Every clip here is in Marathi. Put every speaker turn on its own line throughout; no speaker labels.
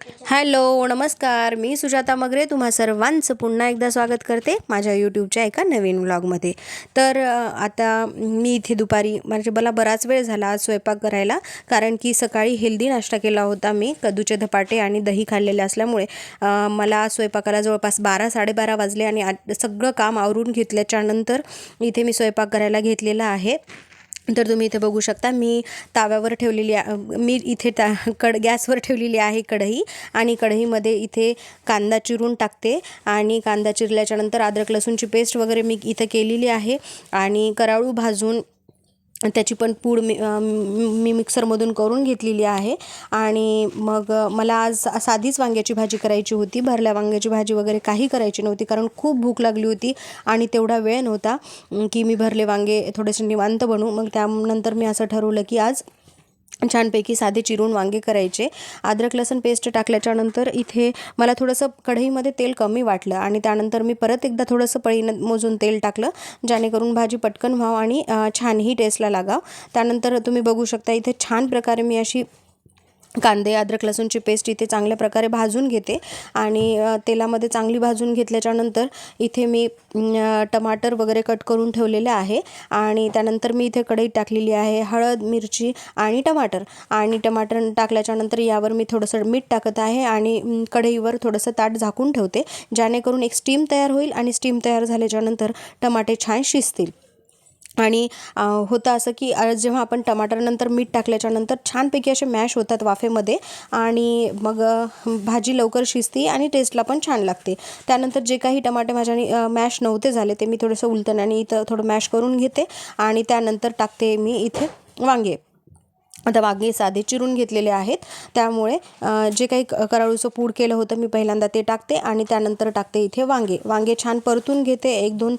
हॅलो नमस्कार. मी सुजाता मगरे. तुम्हा सर्वांचं पुन्हा एकदा स्वागत करते माझ्या यूट्यूबच्या एका नवीन व्लॉगमध्ये तर आता मी इथे दुपारी म्हणजे मला बराच वेळ झाला आज स्वयंपाक करायला कारण की सकाळी हेल्दी नाश्ता केला होता मी कदूचे धपाटे आणि दही खाल्लेले असल्यामुळे. मला स्वयंपाकाला जवळपास बारा साडेबारा वाजले आणि सगळं काम आवरून घेतल्याच्यानंतर इथे मी स्वयंपाक करायला घेतलेला आहे. तर तुम्ही इथे बघू शकता मी ताव्यावर ठेवलेली मी इथे ता कड गॅसवर ठेवलेली आहे कढई आणि कढईमध्ये इथे कांदा चिरून टाकते आणि कांदा चिरल्याच्यानंतर अद्रक लसूणची पेस्ट वगैरे मी इथं केलेली आहे आणि कराळू भाजून त्याची पण पूड मी मी मिक्सरमधून करून घेतलेली आहे. आणि मग मला आज साधीच वांग्याची भाजी करायची होती. भरल्या वांग्याची भाजी वगैरे काही करायची नव्हती कारण खूप भूक लागली होती आणि तेवढा वेळ नव्हता की मी भरले वांगे थोडेसे निवांत बनू मग त्यानंतर मी असं ठरवलं की आज छानपैकी साधे चिरून वांगे करायचे. अद्रक लसूण पेस्ट टाकल्याच्यानंतर इथे मला थोडंसं कढईमध्ये तेल कमी वाटलं आणि त्यानंतर मी परत एकदा थोडंसं पळीनं मोजून तेल टाकलं जेणेकरून भाजी पटकन व्हावं आणि छानही टेस्टला लागाव. त्यानंतर तुम्ही बघू शकता इथे छान प्रकारे मी अशी कांदे अद्रक लसूणची पेस्ट इथे चांगल्या प्रकारे भाजून घेते. आणि तेलामध्ये चांगली भाजून घेतल्याच्यानंतर इथे मी टमाटर वगैरे कट करून ठेवलेले आहे. आणि त्यानंतर मी इथे कढई टाकलेली आहे हळद मिरची आणि टमाटर. आणि टमाटर टाकल्याच्यानंतर यावर मी थोडंसं मीठ टाकत आहे आणि कढईवर थोडंसं ताट झाकून ठेवते. जेणेकरून एक स्टीम तयार होईल आणि स्टीम तयार झाल्याच्यानंतर टमाटे छान शिजतील. आणि होतं असं की जेव्हा आपण टमाटरनंतर मीठ टाकल्याच्यानंतर छानपैकी असे मॅश होतात वाफेमध्ये आणि मग भाजी लवकर शिजते आणि टेस्टला पण छान लागते. त्यानंतर जे काही टमाटे माझ्याने मॅश नव्हते झाले ते मी थोडंसं उलटण्याने इथं थोडं मॅश करून घेते आणि त्यानंतर टाकते मी इथे वांगे. आता वांगे साधे चिरून घेतलेले आहेत. त्यामुळे जे काही कराळूचं पूड केलं होतं मी पहिल्यांदा ते टाकते आणि त्यानंतर टाकते इथे वांगे. वांगे छान परतून घेते. एक दोन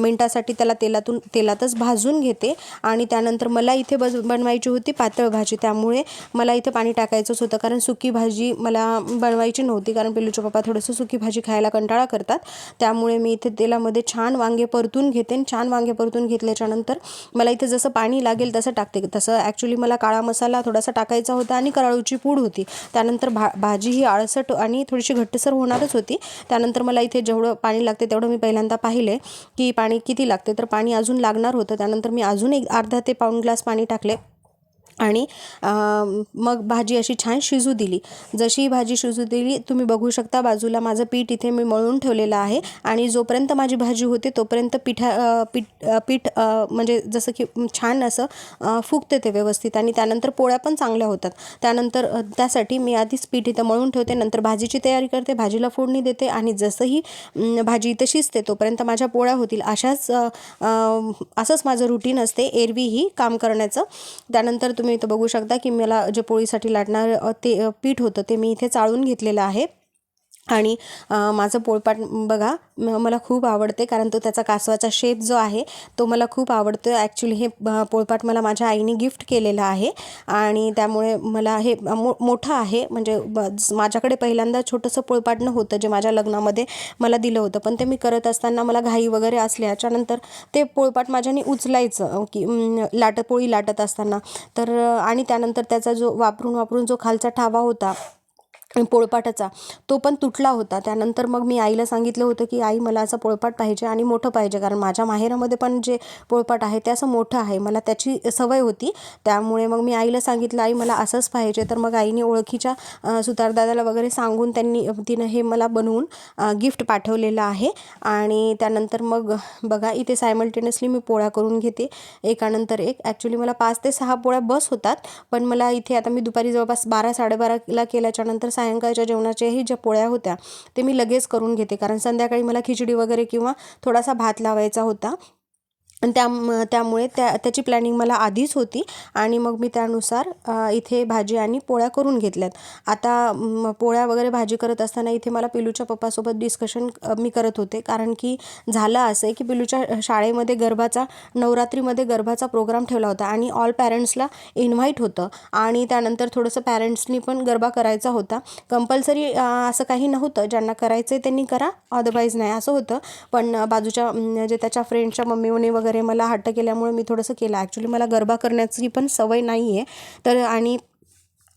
मिनटासाठी त्याला तेलातून तेलातच भाजून घेते आणि त्यानंतर मला इथे बज बनवायची होती पातळ भाजी. त्यामुळे मला इथे पाणी टाकायचंच होतं कारण सुकी भाजी मला बनवायची नव्हती कारण पिल्लूचे पप्पा थोडंसं सुकी भाजी खायला कंटाळा करतात. त्यामुळे मी इथे तेलामध्ये छान वांगे परतून घेते आणि छान वांगे परतून घेतल्याच्यानंतर मला इथे जसं पाणी लागेल तसं टाकते. तसं ॲक्च्युली मला काळा मसाला थोडासा टाकायचा होता आणि कराळूची पूड होती. त्यानंतर भा भाजी ही आळसट आणि थोडीशी घट्टसर होणारच होती. त्यानंतर मला इथे जेवढं पाणी लागते तेवढं मी पहिल्यांदा पाहिले की पाणी किती लागते. तर पाणी अजून लागणार होतं. त्यानंतर मी अजून एक अर्धा ते पाऊण ग्लास पाणी टाकले. आणि मग भाजी अशी छान शिजू दिली. जशी ही भाजी शिजू दिली तुम्ही बघू शकता बाजूला माझं पीठ इथे मी मळून ठेवलेलं आहे आणि जोपर्यंत माझी भाजी होते तोपर्यंत पिठा पीठ पीठ म्हणजे जसं की छान असं फुगते ते व्यवस्थित आणि त्यानंतर पोळ्या पण चांगल्या होतात. त्यानंतर त्यासाठी मी आधीच पीठ इथं मळून ठेवते नंतर भाजीची तयारी करते भाजीला फोडणी देते आणि जसंही भाजी इथं शिजते तोपर्यंत माझ्या पोळ्या होतील. अशाच असंच माझं रुटीन असते एरवीही काम करण्याचं. त्यानंतर तुम्ही तुम्ही इथं बघू शकता की मला जे पोळीसाठी लागणार ते पीठ होतं ते मी इथे चाळून घेतलेलं आहे. आणि माझं पोळपाट बघा मला खूप आवडते कारण तो त्याचा कासवाचा शेप जो आहे तो मला खूप आवडतो. ॲक्च्युली हे पोळपाट मला माझ्या आईने गिफ्ट केलेलं आहे आणि त्यामुळे मला हे मो मोठं आहे. म्हणजे माझ्याकडे पहिल्यांदा छोटंसं पोळपाटणं होतं जे माझ्या लग्नामध्ये मला दिलं होतं. पण ते मी करत असताना मला घाई वगैरे असल्याच्यानंतर ते पोळपाट माझ्याने उचलायचं की लाटपोळी लाटत पोळी लाटत असताना. तर आणि त्यानंतर त्याचा जो वापरून वापरून जो खालचा ठावा होता पोळपाटाचा. तो पण तुटला होता. त्यानंतर मग मी आईला सांगितलं होतं की आई मला असं पोळपाट पाहिजे आणि मोठं पाहिजे. कारण माझ्या माहेरामध्ये पण जे पोळपाट आहे ते असं मोठं आहे. मला त्याची सवय होती. त्यामुळे मग मी आईला सांगितलं आई मला असंच पाहिजे. तर मग आईने ओळखीच्या सुतारदादाला वगैरे सांगून त्यांनी तिनं हे मला बनवून गिफ्ट पाठवलेलं आहे. आणि त्यानंतर मग बघा इथे सायमल्टेनियसली मी पोळ्या करून घेते. एकानंतर एक ॲक्च्युली मला पाच ते सहा पोळ्या बस होतात. पण मला इथे आता मी दुपारी जवळपास बारा साडेबाराला केल्याच्यानंतर सायंकाळच्या जेवणाच्याही ज्या पोळ्या होत्या ते मी लगेच करून घेते. कारण संध्याकाळी मला खिचडी वगैरे किंवा थोडासा भात लावायचा होता. आणि त्या त्यामुळे त्या त्याची प्लॅनिंग मला आधीच होती आणि मग मी त्यानुसार इथे भाजी आणि पोळ्या करून घेतल्यात. आता पोळ्या वगैरे भाजी करत असताना इथे मला पिलूच्या पप्पासोबत डिस्कशन मी करत होते. कारण की झालं असं आहे की पिलूच्या शाळेमध्ये गरबाचा नवरात्रीमध्ये गरबाचा प्रोग्राम ठेवला होता आणि ऑल पॅरेंट्सला इन्व्हाइट होतं. आणि त्यानंतर थोडंसं पॅरेंट्सनी पण गरबा करायचा होता. कंपल्सरी असं काही नव्हतं. ज्यांना करायचं आहे त्यांनी करा. अदरवाईज नाही. असं होतं. पण बाजूच्या जे त्याच्या फ्रेंडच्या मम्मीने वगैरे मला हट्ट केल्यामुळे मी थोडंसं केलं. ॲक्च्युली मला गरबा करण्याची पण सवय नाही आहे तर आणि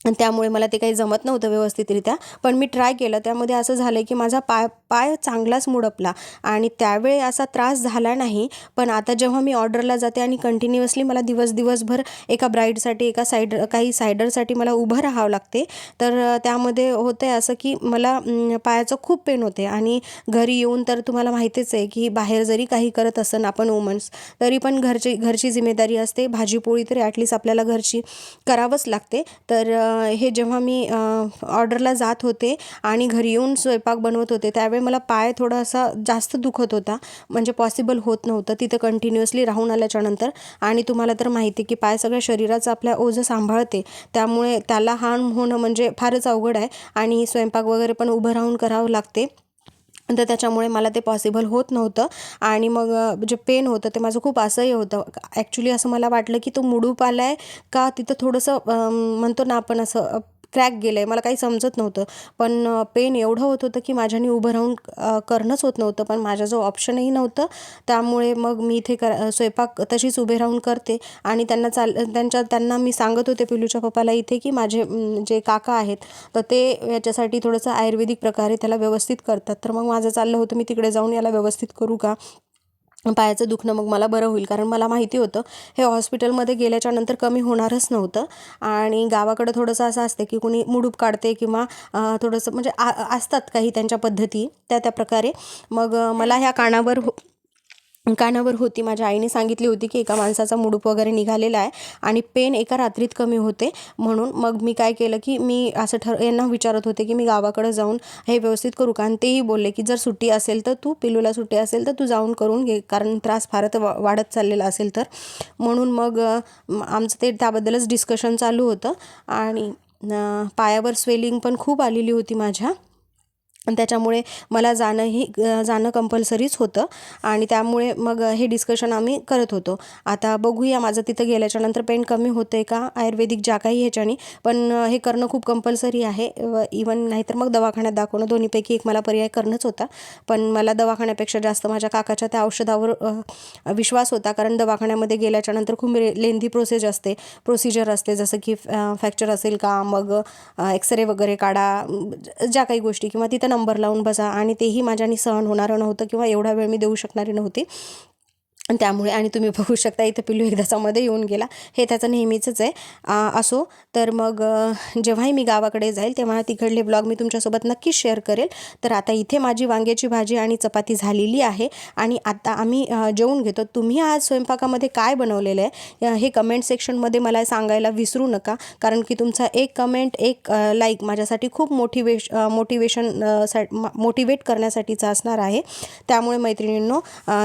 त्यामुळे मला ते काही जमत नव्हतं व्यवस्थितरित्या. पण मी ट्राय केलं. त्यामध्ये असं झालं की माझा पाय पाय चांगलाच मुडपला आणि त्यावेळी असा त्रास झाला नाही. पण आता जेव्हा मी ऑर्डरला जाते आणि कंटिन्युअसली मला दिवस दिवसभर एका ब्राईडसाठी एका साईड काही सायडरसाठी मला उभं राहावं लागते. तर त्यामध्ये होतं आहे असं की मला पायाचं खूप पेन होते आणि घरी येऊन तर तुम्हाला माहितीच आहे की बाहेर जरी काही करत असन आपण वुमन्स तरी पण घरची घरची जिम्मेदारी असते. भाजीपोळी तरी ॲटलिस्ट आपल्याला घरची करावंच लागते. तर हे जेव्हा मी ऑर्डरला जात होते आणि घरी येऊन स्वयंपाक बनवत होते त्यावेळी मला पाय थोडासा जास्त दुखत होता. म्हणजे पॉसिबल होत नव्हतं. तिथं कंटिन्युअसली राहून आल्याच्यानंतर आणि तुम्हाला तर माहिती आहे की पाय सगळ्या शरीराचं आपल्या ओझं सांभाळते. त्यामुळे त्याला हान होणं म्हणजे फारच अवघड आहे आणि स्वयंपाक वगैरे पण उभं राहून करावं लागते. तर त्याच्यामुळे मला ते पॉसिबल होत नव्हतं. आणि मग जे पेन होतं ते माझं खूप असह्य होतं. ॲक्च्युली असं मला वाटलं की तो मुडूप आला आहे का तिथं थोडंसं म्हणतो ना आपण असं क्रॅक गेलं आहे मला काही समजत नव्हतं. पण पेन एवढं होत होतं की माझ्याने उभं राहून करणंच होत नव्हतं. पण माझ्याजवळ ऑप्शनही नव्हतं त्यामुळे मग मी इथे कर स्वयंपाक तशीच उभे राहून करते. आणि त्यांना चाल त्यांच्या त्यांना मी सांगत होते पिलूच्या पप्पाला इथे की माझे जे काका आहेत तर ते याच्यासाठी थोडंसं आयुर्वेदिक प्रकारे त्याला व्यवस्थित करतात. तर मग माझं चाललं होतं मी तिकडे जाऊन याला व्यवस्थित करू का? पायाचं दुखणं मग मला बरं होईल. कारण मला माहिती होतं हे हॉस्पिटलमध्ये गेल्याच्यानंतर कमी होणारच नव्हतं. आणि गावाकडं थोडंसं असं असतं की कुणी मुडूप काढते किंवा थोडंसं म्हणजे आ असतात काही त्यांच्या पद्धती त्या त्या प्रकारे. मग मला ह्या कानावर हो कानावर होती. माझ्या आईने सांगितली होती की एका माणसाचा मुडूप वगैरे निघालेला आहे आणि पेन एका रात्रीत कमी होते. म्हणून मग मी काय केलं की मी असं ठर यांना विचारत होते की मी गावाकडं जाऊन हे व्यवस्थित करू का? आणि तेही बोलले की जर सुट्टी असेल तर तू पिलूला सुट्टी असेल तर तू जाऊन करून घे कारण त्रास फारच वा वाढत चाललेला असेल तर. म्हणून मग आमचं ते त्याबद्दलच डिस्कशन चालू होतं. आणि पायावर स्वेलिंग पण खूप आलेली होती माझ्या. त्याच्यामुळे मला जाणंही जाणं कंपल्सरीच होतं. आणि त्यामुळे मग हे डिस्कशन आम्ही करत होतो. आता बघूया माझं तिथं गेल्याच्यानंतर पेन कमी होतं आहे का? आयुर्वेदिक ज्या काही ह्याच्याने. पण हे करणं खूप कंपल्सरी आहे. इवन नाहीतर मग दवाखान्यात दाखवणं. दोन्हीपैकी एक मला पर्याय करणंच होता. पण मला दवाखान्यापेक्षा जास्त माझ्या काकाच्या त्या औषधावर विश्वास होता. कारण दवाखान्यामध्ये गेल्याच्यानंतर खूप लेंदी प्रोसेस असते. प्रोसिजर असते. जसं की फ्रॅक्चर असेल का? मग एक्सरे वगैरे काढा. ज्या काही गोष्टी. किंवा तिथं नंबर लावून बसा आणि तेही माझ्याने सहन होणारं नव्हतं किंवा एवढा वेळ मी देऊ शकणारी नव्हती. त्यामुळे आणि तुम्ही बघू शकता इथं पिल्लू एकदाचा मध्ये येऊन गेला. हे त्याचं नेहमीचंच आहे. असो तर मग जेव्हाही मी गावाकडे जाईल तेव्हा तिकडले ब्लॉग मी तुमच्यासोबत नक्कीच शेअर करेल. तर आता इथे माझी वांग्याची भाजी आणि चपाती झालेली आहे. आणि आता आम्ही जेवून घेतो. तुम्ही आज स्वयंपाकामध्ये काय बनवलेलं आहे? हे कमेंट सेक्शनमध्ये मला सांगायला विसरू नका. कारण की तुमचा एक कमेंट एक लाईक माझ्यासाठी खूप मोटिवेश मोटिवेशन सा मोटिवेट करण्यासाठीचं असणार आहे. त्यामुळे मैत्रिणींनो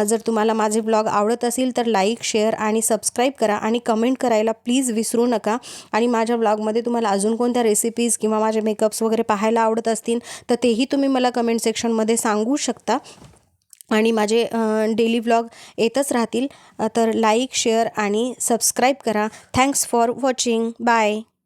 जर तुम्हाला माझे ब्लॉग आवडत असेल तर लाईक शेअर आणि सबस्क्राईब करा आणि कमेंट करायला प्लीज विसरू नका. आणि माझ्या ब्लॉगमध्ये तुम्हाला अजून कोणत्या रेसिपीज किंवा माझे मेकअप्स वगैरे पाहायला आवडत असतील तर तेही तुम्ही मला कमेंट सेक्शनमध्ये सांगू शकता. आणि माझे डेली ब्लॉग येतच राहतील. तर लाईक शेअर आणि सबस्क्राईब करा. Thanks for watching bye